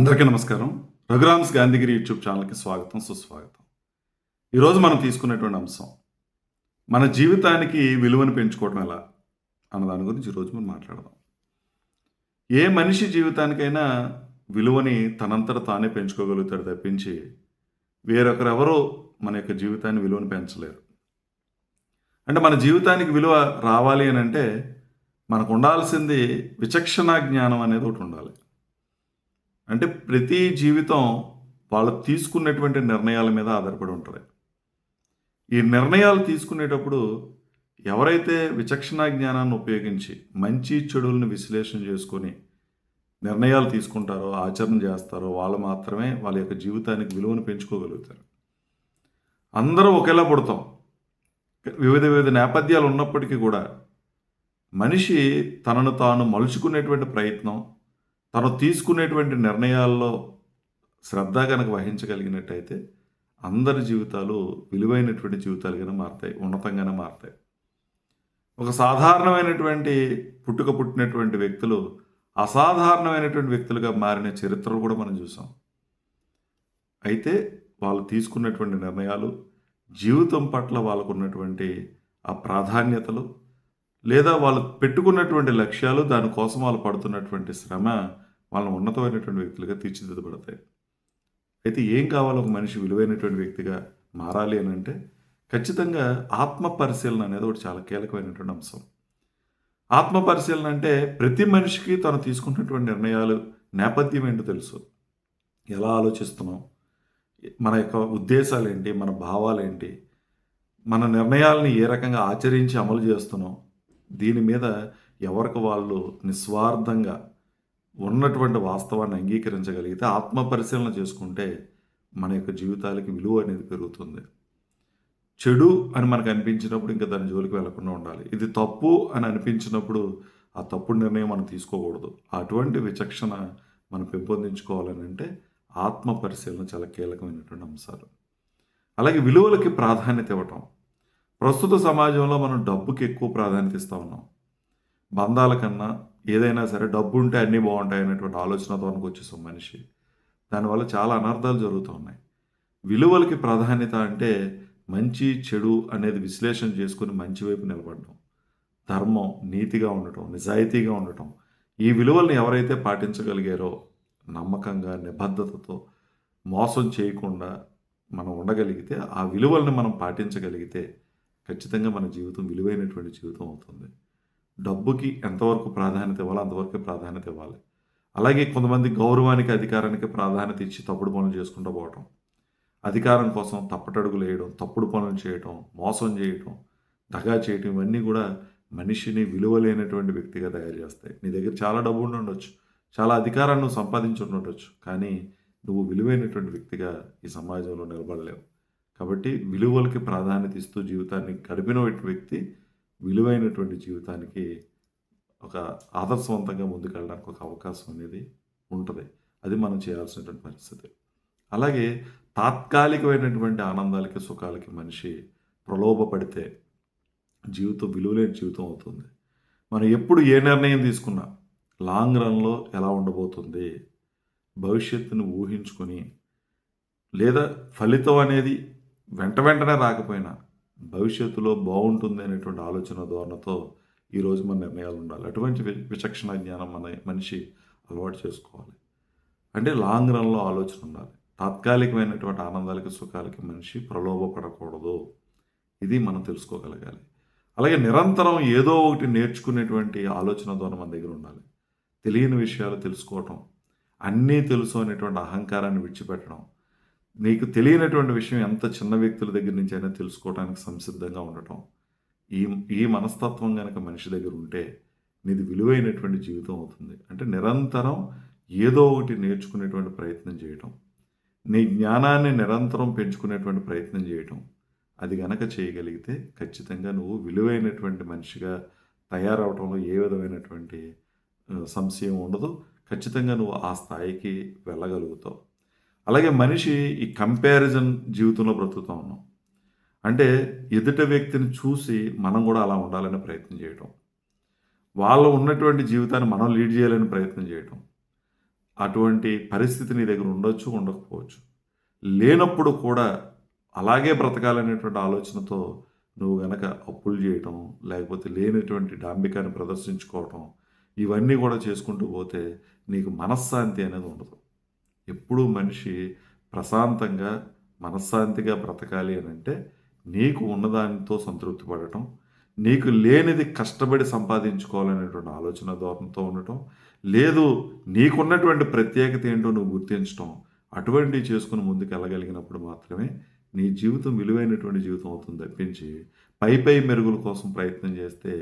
అందరికీ నమస్కారం. రఘురామ్స్ గాంధీగిరి యూట్యూబ్ ఛానల్కి స్వాగతం సుస్వాగతం. ఈరోజు మనం తీసుకున్నటువంటి అంశం మన జీవితానికి విలువను పెంచుకోవడం ఎలా అన్న దాని గురించి ఈరోజు మనం మాట్లాడదాం. ఏ మనిషి జీవితానికైనా విలువని తనంతట తానే పెంచుకోగలుగుతాడు తప్పించి వేరొకరెవరో మన యొక్క జీవితాన్ని విలువను పెంచలేరు. అంటే మన జీవితానికి విలువ రావాలి అని అంటే మనకు ఉండాల్సింది విచక్షణ జ్ఞానం అనేది ఒకటి ఉండాలి. అంటే ప్రతి జీవితం వాళ్ళు తీసుకున్నటువంటి నిర్ణయాల మీద ఆధారపడి ఉంటుంది. ఈ నిర్ణయాలు తీసుకునేటప్పుడు ఎవరైతే విచక్షణ జ్ఞానాన్ని ఉపయోగించి మంచి చెడులను విశ్లేషణ చేసుకొని నిర్ణయాలు తీసుకుంటారో ఆచరణ చేస్తారో వాళ్ళు మాత్రమే వాళ్ళ యొక్క జీవితానికి విలువను పెంచుకోగలుగుతారు. అందరూ ఒకేలా పుడతాం. వివిధ వివిధ నేపథ్యాలు ఉన్నప్పటికీ కూడా మనిషి తనను తాను మలుచుకునేటువంటి ప్రయత్నం తను తీసుకునేటువంటి నిర్ణయాల్లో శ్రద్ధ కనుక వహించగలిగినట్టయితే అందరి జీవితాలు విలువైనటువంటి జీవితాలుగానే మారుతాయి ఉన్నతంగానే మారుతాయి. ఒక సాధారణమైనటువంటి పుట్టుక పుట్టినటువంటి వ్యక్తులు అసాధారణమైనటువంటి వ్యక్తులుగా మారిన చరిత్రలు కూడా మనం చూసాం. అయితే వాళ్ళు తీసుకున్నటువంటి నిర్ణయాలు జీవితం పట్ల వాళ్ళకున్నటువంటి ఆ ప్రాధాన్యతలు లేదా వాళ్ళు పెట్టుకున్నటువంటి లక్ష్యాలు దానికోసం వాళ్ళు పడుతున్నటువంటి శ్రమ వాళ్ళని ఉన్నతమైనటువంటి వ్యక్తులుగా తీర్చిదిద్దబడతాయి. అయితే ఏం కావాలి ఒక మనిషి విలువైనటువంటి వ్యక్తిగా మారాలి అని అంటే ఖచ్చితంగా ఆత్మ పరిశీలన అనేది ఒకటి చాలా కీలకమైనటువంటి అంశం. ఆత్మ పరిశీలన అంటే ప్రతి మనిషికి తను తీసుకున్నటువంటి నిర్ణయాలు నేపథ్యం ఏంటో తెలుసు. ఎలా ఆలోచిస్తున్నాం? మన యొక్క ఉద్దేశాలు ఏంటి? మన భావాలు ఏంటి? మన నిర్ణయాలని ఏ రకంగా ఆచరించి అమలు చేస్తున్నాం? దీని మీద ఎవరికి వాళ్ళు నిస్వార్థంగా ఉన్నటువంటి వాస్తవాన్ని అంగీకరించగలిగితే ఆత్మ పరిశీలన చేసుకుంటే మన యొక్క జీవితాలకి విలువ అనేది పెరుగుతుంది. చెడు అని మనకు అనిపించినప్పుడు ఇంకా దాని జోలికి వెళ్ళకుండా ఉండాలి. ఇది తప్పు అని అనిపించినప్పుడు ఆ తప్పుడు నిర్ణయం మనం తీసుకోకూడదు. అటువంటి విచక్షణ మనం పెంపొందించుకోవాలని అంటే ఆత్మ పరిశీలన చాలా కీలకమైనటువంటి అంశాలు. అలాగే విలువలకి ప్రాధాన్యత ఇవ్వటం. ప్రస్తుత సమాజంలో మనం డబ్బుకి ఎక్కువ ప్రాధాన్యత ఇస్తూ ఉన్నాం. బంధాల కన్నా ఏదైనా సరే డబ్బు ఉంటే అన్నీ బాగుంటాయి అనేటువంటి ఆలోచనతోనికి వచ్చేసాం మనిషి. దానివల్ల చాలా అనర్థాలు జరుగుతూ ఉన్నాయి. విలువలకి ప్రాధాన్యత అంటే మంచి చెడు అనేది విశ్లేషణ చేసుకుని మంచి వైపు నిలబడడం. ధర్మం నీతిగా ఉండటం నిజాయితీగా ఉండటం. ఈ విలువల్ని ఎవరైతే పాటించగలిగారో నమ్మకంగా నిబద్ధతతో మోసం చేయకుండా మనం ఉండగలిగితే ఆ విలువల్ని మనం పాటించగలిగితే ఖచ్చితంగా మన జీవితం విలువైనటువంటి జీవితం అవుతుంది. డబ్బుకి ఎంతవరకు ప్రాధాన్యత ఇవ్వాలో అంతవరకు ప్రాధాన్యత ఇవ్వాలి. అలాగే కొంతమంది గౌరవానికి అధికారానికి ప్రాధాన్యత ఇచ్చి తప్పుడు పనులు చేసుకుంటూ పోవటం అధికారం కోసం తప్పటడుగులు వేయడం తప్పుడు పనులు చేయటం మోసం చేయటం దగా చేయటం ఇవన్నీ కూడా మనిషిని విలువలేనటువంటి వ్యక్తిగా తయారు చేస్తాయి. నీ దగ్గర చాలా డబ్బు ఉండి ఉండొచ్చు చాలా అధికారాన్ని నువ్వు సంపాదించి ఉండొచ్చు కానీ నువ్వు విలువైనటువంటి వ్యక్తిగా ఈ సమాజంలో నిలబడలేవు. కాబట్టి విలువలకి ప్రాధాన్యత ఇస్తూ జీవితాన్ని గడిపిన వ్యక్తి విలువైనటువంటి జీవితానికి ఒక ఆదర్శవంతంగా ముందుకెళ్ళడానికి ఒక అవకాశం అనేది ఉంటుంది. అది మనం చేయాల్సినటువంటి పరిస్థితి. అలాగే తాత్కాలికమైనటువంటి ఆనందాలకి సుఖాలకి మనిషి ప్రలోభపడితే జీవితం విలువలేని జీవితం అవుతుంది. మనం ఎప్పుడు ఏ నిర్ణయం తీసుకున్నా లాంగ్ రన్లో ఎలా ఉండబోతుంది భవిష్యత్తును ఊహించుకొని లేదా ఫలితం అనేది వెంట వెంటనే రాకపోయినా భవిష్యత్తులో బాగుంటుంది అనేటువంటి ఆలోచన ధోరణతో ఈరోజు మన నిర్ణయాలు ఉండాలి. అటువంటి విచక్షణ జ్ఞానం మన మనిషి అలవాటు చేసుకోవాలి. అంటే లాంగ్ రన్లో ఆలోచన ఉండాలి. తాత్కాలికమైనటువంటి ఆనందాలకి సుఖాలకి మనిషి ప్రలోభపడకూడదు. ఇది మనం తెలుసుకోగలగాలి. అలాగే నిరంతరం ఏదో ఒకటి నేర్చుకునేటువంటి ఆలోచన ద్వారా మన దగ్గర ఉండాలి. తెలియని విషయాలు తెలుసుకోవటం అన్నీ తెలుసు అనేటువంటి అహంకారాన్ని విడిచిపెట్టడం నీకు తెలియనటువంటి విషయం ఎంత చిన్న వ్యక్తుల దగ్గర నుంచి అయినా తెలుసుకోవడానికి సంసిద్ధంగా ఉండటం ఈ ఈ మనస్తత్వం కనుక మనిషి దగ్గర ఉంటే నీది విలువైనటువంటి జీవితం అవుతుంది. అంటే నిరంతరం ఏదో ఒకటి నేర్చుకునేటువంటి ప్రయత్నం చేయటం నీ జ్ఞానాన్ని నిరంతరం పెంచుకునేటువంటి ప్రయత్నం చేయటం అది గనక చేయగలిగితే ఖచ్చితంగా నువ్వు విలువైనటువంటి మనిషిగా తయారవటంలో ఏ విధమైనటువంటి సంశయం ఉండదు. ఖచ్చితంగా నువ్వు ఆ స్థాయికి వెళ్ళగలుగుతావు. అలాగే మనిషి ఈ కంపారిజన్ జీవితంలో బ్రతుకుతూ ఉన్నాం. అంటే ఎదుట వ్యక్తిని చూసి మనం కూడా అలా ఉండాలని ప్రయత్నం చేయటం. వాళ్ళు ఉన్నటువంటి జీవితాన్ని మనం లీడ్ చేయాలని ప్రయత్నం చేయటం. అటువంటి పరిస్థితి నీ దగ్గర ఉండొచ్చు ఉండకపోవచ్చు. లేనప్పుడు కూడా అలాగే బ్రతకాలనేటువంటి ఆలోచనతో నువ్వు గనక అప్పులు చేయటం లేకపోతే లేనటువంటి డాంబికాన్ని ప్రదర్శించుకోవటం ఇవన్నీ కూడా చేసుకుంటూ పోతే నీకు మనశ్శాంతి అనేది ఉండదు. ఎప్పుడూ మనిషి ప్రశాంతంగా మనశ్శాంతిగా బ్రతకాలి అని అంటే నీకు ఉన్నదానితో సంతృప్తి పడటం నీకు లేనిది కష్టపడి సంపాదించుకోవాలనేటువంటి ఆలోచన ధోరణితో ఉండటం లేదు నీకున్నటువంటి ప్రత్యేకత ఏంటో నువ్వు గుర్తించటం అటువంటివి చేసుకుని ముందుకు వెళ్ళగలిగినప్పుడు మాత్రమే నీ జీవితం విలువైనటువంటి జీవితం అవుతుంది తప్పించి పై పై మెరుగుల కోసం ప్రయత్నం చేస్తే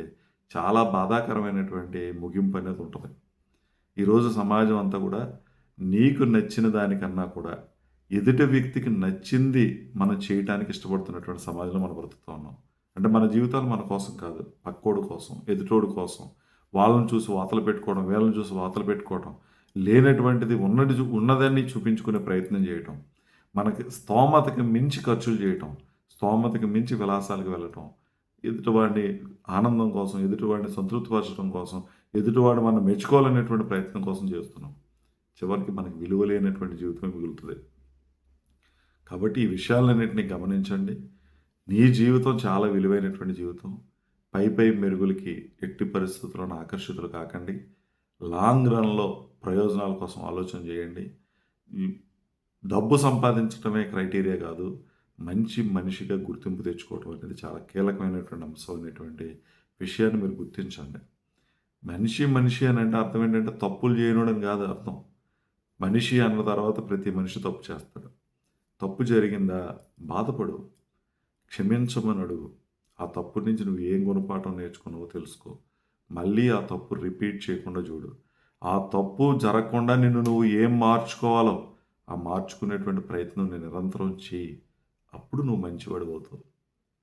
చాలా బాధాకరమైనటువంటి ముగింపు అనేది ఉంటుంది. ఈరోజు సమాజం అంతా కూడా నీకు నచ్చిన దానికన్నా కూడా ఎదుటి వ్యక్తికి నచ్చింది మనం చేయటానికి ఇష్టపడుతున్నటువంటి సమాజంలో మనం బ్రతుకుతూ ఉన్నాం. అంటే మన జీవితాలు మన కోసం కాదు. పక్కోడు కోసం ఎదుటోడు కోసం వాళ్ళని చూసి వాతలు పెట్టుకోవడం వీళ్ళని చూసి వాతలు పెట్టుకోవడం లేనటువంటిది ఉన్నది ఉన్నదాన్ని చూపించుకునే ప్రయత్నం చేయటం మనకి స్తోమతకి మించి ఖర్చులు చేయటం స్తోమతకి మించి విలాసాలకు వెళ్ళటం ఎదుటివాడిని ఆనందం కోసం ఎదుటివాడిని సంతృప్తిపరచడం కోసం ఎదుటివాడు మనం మెచ్చుకోవాలనేటువంటి ప్రయత్నం కోసం చేస్తున్నాం. చివరికి మనకి విలువలేనటువంటి జీవితమే జీవితం మిగులుతుంది. కాబట్టి ఈ విషయాలన్నింటినీ గమనించండి. నీ జీవితం చాలా విలువైనటువంటి జీవితం. పై పై మెరుగులకి ఎట్టి పరిస్థితులను ఆకర్షితులు కాకండి. లాంగ్ రన్లో ప్రయోజనాల కోసం ఆలోచన చేయండి. డబ్బు సంపాదించడమే క్రైటీరియా కాదు. మంచి మనిషిగా గుర్తింపు తెచ్చుకోవడం అనేది చాలా కీలకమైనటువంటి అంశం అనేటువంటి విషయాన్ని మీరు గుర్తించండి. మనిషి మనిషి అని అంటే అర్థం ఏంటంటే తప్పులు చేయడం కాదు అర్థం. మనిషి అన్న తర్వాత ప్రతి మనిషి తప్పు చేస్తాడు. తప్పు జరిగిందా బాధపడు క్షమించమని అడుగు ఆ తప్పు నుంచి నువ్వు ఏం గుణపాఠం నేర్చుకున్నావో తెలుసుకో. మళ్ళీ ఆ తప్పు రిపీట్ చేయకుండా చూడు. ఆ తప్పు జరగకుండా నిన్ను నువ్వు ఏం మార్చుకోవాలో ఆ మార్చుకునేటువంటి ప్రయత్నం నేను నిరంతరం చేయి అప్పుడు నువ్వు మంచివాడు అవుతావు.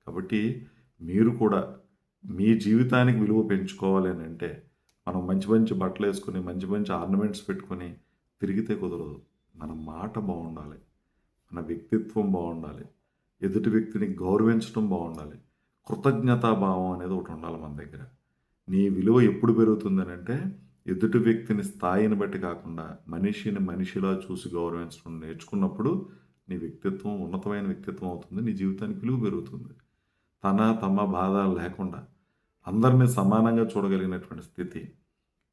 కాబట్టి మీరు కూడా మీ జీవితానికి విలువ పెంచుకోవాలి అని అంటే మనం మంచి మంచి బట్టలు వేసుకుని మంచి మంచి ఆర్నమెంట్స్ పెట్టుకొని తిరిగితే కుదరదు. మన మాట బాగుండాలి. మన వ్యక్తిత్వం బాగుండాలి. ఎదుటి వ్యక్తిని గౌరవించడం బాగుండాలి. కృతజ్ఞతాభావం అనేది ఒకటి ఉండాలి మన దగ్గర. నీ విలువ ఎప్పుడు పెరుగుతుందని అంటే ఎదుటి వ్యక్తిని స్థాయిని బట్టి కాకుండా మనిషిని మనిషిలా చూసి గౌరవించడం నేర్చుకున్నప్పుడు నీ వ్యక్తిత్వం ఉన్నతమైన వ్యక్తిత్వం అవుతుంది. నీ జీవితానికి విలువ పెరుగుతుంది. తన తమ బాధ లేకుండా అందరినీ సమానంగా చూడగలిగినటువంటి స్థితి.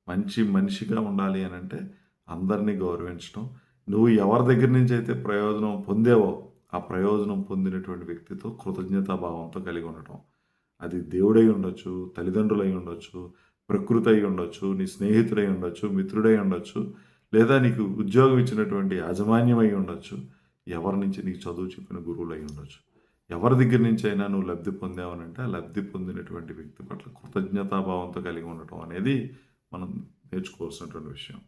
మంచి మనిషిగా ఉండాలి అని అంటే అందరినీ గౌరవించడం. నువ్వు ఎవరి దగ్గర నుంచి అయితే ప్రయోజనం పొందేవో ఆ ప్రయోజనం పొందినటువంటి వ్యక్తితో కృతజ్ఞతాభావంతో కలిగి ఉండటం. అది దేవుడై ఉండొచ్చు తల్లిదండ్రులై ఉండొచ్చు ప్రకృతి అయి ఉండొచ్చు నీ స్నేహితుడై ఉండొచ్చు మిత్రుడై ఉండొచ్చు లేదా నీకు ఉద్యోగం ఇచ్చినటువంటి యాజమాన్యం అయి ఉండొచ్చు. ఎవరి నుంచి నీకు చదువు చెప్పిన గురువులు అయి ఉండొచ్చు. ఎవరి దగ్గర నుంచి అయినా నువ్వు లబ్ధి పొందావనంటే ఆ లబ్ధి పొందినటువంటి వ్యక్తి పట్ల కృతజ్ఞతాభావంతో కలిగి ఉండటం అనేది మనం నేర్చుకోవాల్సినటువంటి విషయం.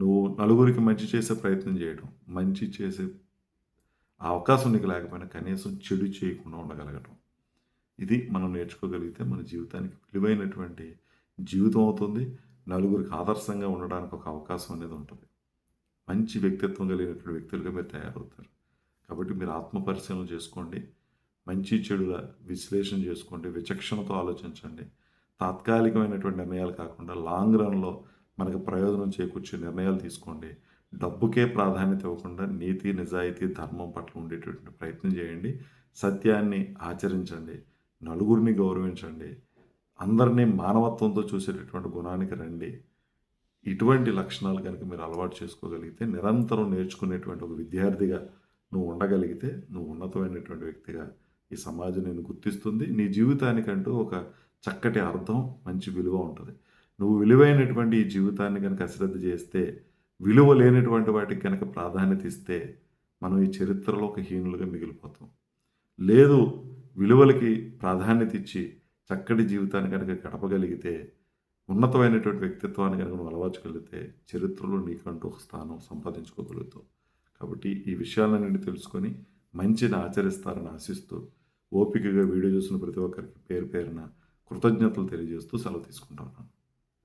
నువ్వు నలుగురికి మంచి చేసే ప్రయత్నం చేయడం మంచి చేసే ఆ అవకాశం నీకు లేకపోయినా కనీసం చెడు చేయకుండా ఉండగలగటం. ఇది మనం నేర్చుకోగలిగితే మన జీవితానికి విలువైనటువంటి జీవితం అవుతుంది. నలుగురికి ఆదర్శంగా ఉండడానికి ఒక అవకాశం అనేది ఉంటుంది. మంచి వ్యక్తిత్వం కలిగినటువంటి వ్యక్తులుగా మీరు తయారవుతారు. కాబట్టి మీరు ఆత్మ పరిశీలన చేసుకోండి. మంచి చెడుల విశ్లేషణ చేసుకోండి. విచక్షణతో ఆలోచించండి. తాత్కాలికమైనటువంటి నిర్ణయాలు కాకుండా లాంగ్ రన్లో మనకు ప్రయోజనం చేకూర్చే నిర్ణయాలు తీసుకోండి. డబ్బుకే ప్రాధాన్యత ఇవ్వకుండా నీతి నిజాయితీ ధర్మం పట్ల ఉండేటటువంటి ప్రయత్నం చేయండి. సత్యాన్ని ఆచరించండి. నలుగురిని గౌరవించండి. అందరినీ మానవత్వంతో చూసేటటువంటి గుణానికి రండి. ఇటువంటి లక్షణాలు కనుక మీరు అలవాటు చేసుకోగలిగితే నిరంతరం నేర్చుకునేటువంటి ఒక విద్యార్థిగా నువ్వు ఉండగలిగితే నువ్వు ఉన్నతమైనటువంటి వ్యక్తిగా ఈ సమాజం నేను గుర్తిస్తుంది. నీ జీవితానికంటూ ఒక చక్కటి అర్థం మంచి విలువ ఉంటుంది. నువ్వు విలువైనటువంటి ఈ జీవితాన్ని కనుక అశ్రద్ధ చేస్తే విలువ లేనటువంటి వాటికి కనుక ప్రాధాన్యత ఇస్తే మనం ఈ చరిత్రలో ఒక హీనులుగా మిగిలిపోతాం. లేదు విలువలకి ప్రాధాన్యత ఇచ్చి చక్కటి జీవితాన్ని కనుక గడపగలిగితే ఉన్నతమైనటువంటి వ్యక్తిత్వాన్ని కనుక నువ్వు అలవర్చగలిగితే చరిత్రలో నీకంటూ ఒక స్థానం సంపాదించుకోగలుగుతావు. కాబట్టి ఈ విషయాలన్నింటినీ తెలుసుకొని మంచిని ఆచరిస్తారని ఆశిస్తూ ఓపికగా వీడియో చూసిన ప్రతి ఒక్కరికి పేరు పేరున కృతజ్ఞతలు తెలియజేస్తూ సెలవు తీసుకుంటాను